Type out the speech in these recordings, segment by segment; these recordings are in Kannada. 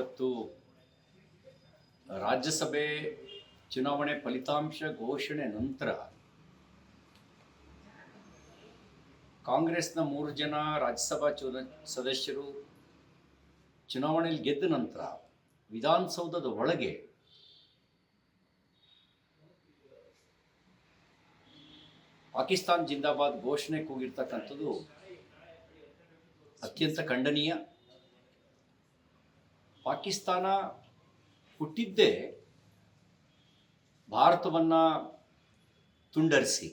ಇವತ್ತು ರಾಜ್ಯಸಭೆ ಚುನಾವಣೆ ಫಲಿತಾಂಶ ಘೋಷಣೆ ನಂತರ ಕಾಂಗ್ರೆಸ್ನ ಮೂರು ಜನ ರಾಜ್ಯಸಭಾ ಚುನ ಸದಸ್ಯರು ಚುನಾವಣೆಯಲ್ಲಿ ಗೆದ್ದ ನಂತರ ವಿಧಾನಸೌಧದ ಒಳಗೆ ಪಾಕಿಸ್ತಾನ್ ಜಿಂದಾಬಾದ್ ಘೋಷಣೆ ಕೂಗಿರ್ತಕ್ಕಂಥದ್ದು ಅತ್ಯಂತ ಖಂಡನೀಯ. ಪಾಕಿಸ್ತಾನ ಹುಟ್ಟಿದ್ದೇ ಭಾರತವನ್ನು ತುಂಡರಿಸಿ.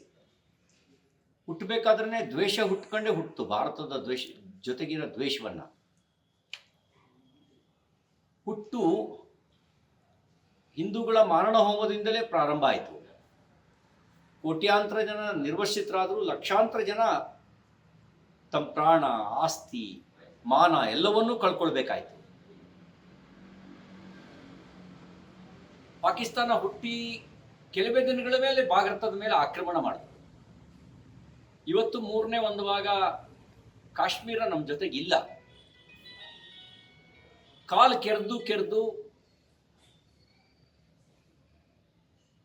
ಹುಟ್ಟಬೇಕಾದ್ರೆ ದ್ವೇಷ ಹುಟ್ಕೊಂಡೇ ಹುಟ್ಟಿತು ಭಾರತದ ದ್ವೇಷ ಜೊತೆಗಿನ ದ್ವೇಷವನ್ನು. ಹುಟ್ಟು ಹಿಂದೂಗಳ ಮಾರಣ ಹೋಮದಿಂದಲೇ ಪ್ರಾರಂಭ ಆಯಿತು. ಕೋಟ್ಯಾಂತರ ಜನ ನಿರ್ವಸಿತರಾದರೂ ಲಕ್ಷಾಂತರ ಜನ ತಮ್ಮ ಪ್ರಾಣ, ಆಸ್ತಿ, ಮಾನ ಎಲ್ಲವನ್ನೂ ಕಳ್ಕೊಳ್ಬೇಕಾಯ್ತು. ಪಾಕಿಸ್ತಾನ ಹುಟ್ಟಿ ಕೆಲವೇ ದಿನಗಳ ಮೇಲೆ ಭಾರತದ ಮೇಲೆ ಆಕ್ರಮಣ ಮಾಡಿತು ಇವತ್ತು ಮೂರನೇ ಒಂದು ಭಾಗ ಕಾಶ್ಮೀರ ನಮ್ಮ ಜೊತೆಗೆ ಇಲ್ಲ ಕಾಲು ಕೆರೆದು ಕೆರೆದು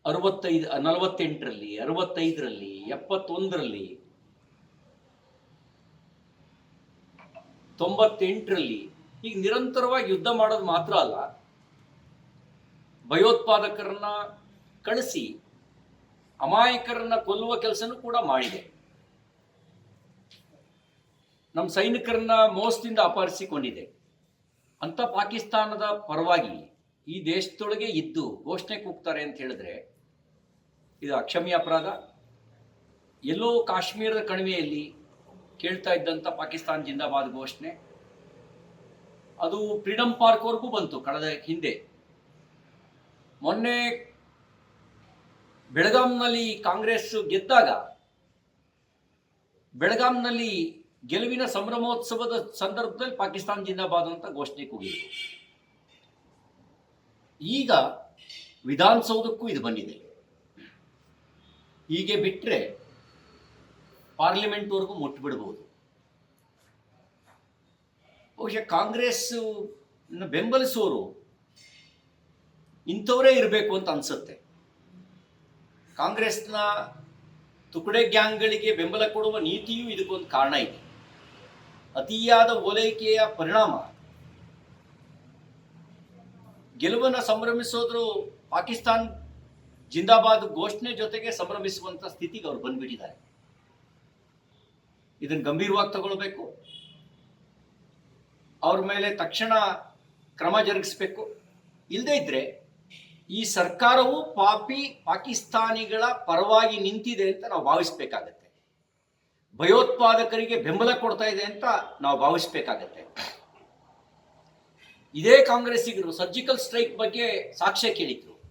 ಅರವತ್ತೈದು, ನಲವತ್ತೆಂಟರಲ್ಲಿ, ಅರವತ್ತೈದರಲ್ಲಿ, ಎಪ್ಪತ್ತೊಂದರಲ್ಲಿ, ತೊಂಬತ್ತೆಂಟರಲ್ಲಿ, ಈಗ ನಿರಂತರವಾಗಿ ಯುದ್ಧ ಮಾಡೋದು ಮಾತ್ರ ಅಲ್ಲ ಭಯೋತ್ಪಾದಕರನ್ನ ಕಳಿಸಿ ಅಮಾಯಕರನ್ನ ಕೊಲ್ಲುವ ಕೆಲಸನೂ ಕೂಡ ಮಾಡಿದೆ. ನಮ್ಮ ಸೈನಿಕರನ್ನ ಮೋಸದಿಂದ ಅಪಹರಿಸಿಕೊಂಡಿದೆ. ಅಂತ ಪಾಕಿಸ್ತಾನದ ಪರವಾಗಿ ಈ ದೇಶದೊಳಗೆ ಇದ್ದು ಘೋಷಣೆ ಕೂಗ್ತಾರೆ ಅಂತ ಹೇಳಿದ್ರೆ ಇದು ಅಕ್ಷಮ್ಯ ಅಪರಾಧ. ಎಲ್ಲೋ ಕಾಶ್ಮೀರದ ಕಣಿವೆಯಲ್ಲಿ ಕೇಳ್ತಾ ಇದ್ದಂಥ ಪಾಕಿಸ್ತಾನ್ ಜಿಂದಾಬಾದ್ ಘೋಷಣೆ. ಅದು ಫ್ರೀಡಮ್ ಪಾರ್ಕ್ವರೆಗೂ ಬಂತು, ಕಳೆದ ಹಿಂದೆ. ಮೊನ್ನೆ ಬೆಳಗಾಂನಲ್ಲಿ ಕಾಂಗ್ರೆಸ್ ಗೆದ್ದಾಗ ಬೆಳಗಾಂನಲ್ಲಿ ಗೆಲುವಿನ ಸಂಭ್ರಮೋತ್ಸವದ ಸಂದರ್ಭದಲ್ಲಿ ಪಾಕಿಸ್ತಾನ ಜಿಂದಾಬಾದ್ ಅಂತ ಘೋಷಣೆ ಕೂಗಿದ್ರು ಈಗ ವಿಧಾನಸೌಧಕ್ಕೂ ಇದು ಬಂದಿದೆ. ಹೀಗೆ ಬಿಟ್ಟರೆ ಪಾರ್ಲಿಮೆಂಟ್ವರೆಗೂ ಮುಟ್ಬಿಡ್ಬೋದು ಬಹುಶಃ ಕಾಂಗ್ರೆಸ್ ಬೆಂಬಲಿಸೋರು ಇಂಥವರೇ ಇರಬೇಕು ಅಂತ ಅನ್ಸುತ್ತೆ. ಕಾಂಗ್ರೆಸ್ನ ತುಕಡೆ ಗ್ಯಾಂಗ್ಗಳಿಗೆ ಬೆಂಬಲ ಕೊಡುವ ನೀತಿಯೂ ಇದಕ್ಕೊಂದು ಕಾರಣ ಇದೆ. ಅತಿಯಾದ ಓಲೈಕೆಯ ಪರಿಣಾಮ ಗೆಲುವನ್ನು ಸಂಭ್ರಮಿಸೋದ್ರು ಪಾಕಿಸ್ತಾನ್ ಜಿಂದಾಬಾದ್ ಘೋಷಣೆ ಜೊತೆಗೆ ಸಂಭ್ರಮಿಸುವಂತ ಸ್ಥಿತಿಗೆ ಅವ್ರು ಬಂದ್ಬಿಟ್ಟಿದ್ದಾರೆ. ಇದನ್ನು ಗಂಭೀರವಾಗಿ ತಗೊಳ್ಬೇಕು. ಅವ್ರ ಮೇಲೆ ತಕ್ಷಣ ಕ್ರಮ ಜರುಗಿಸ್ಬೇಕು. ಇಲ್ಲದೇ ಇದ್ರೆ ಈ ಸರ್ಕಾರವು ಪಾಪಿ ಪಾಕಿಸ್ತಾನಿಗಳ ಪರವಾಗಿ ನಿಂತಿದೆ ಅಂತ ನಾವು ಭಾವಿಸ್ಬೇಕಾಗತ್ತೆ. ಭಯೋತ್ಪಾದಕರಿಗೆ ಬೆಂಬಲ ಕೊಡ್ತಾ ಇದೆ ಅಂತ ನಾವು ಭಾವಿಸ್ಬೇಕಾಗತ್ತೆ. ಇದೇ ಕಾಂಗ್ರೆಸ್ಸಿಗರು ಸರ್ಜಿಕಲ್ ಸ್ಟ್ರೈಕ್ ಬಗ್ಗೆ ಸಾಕ್ಷ್ಯ ಕೇಳಿದ್ರು.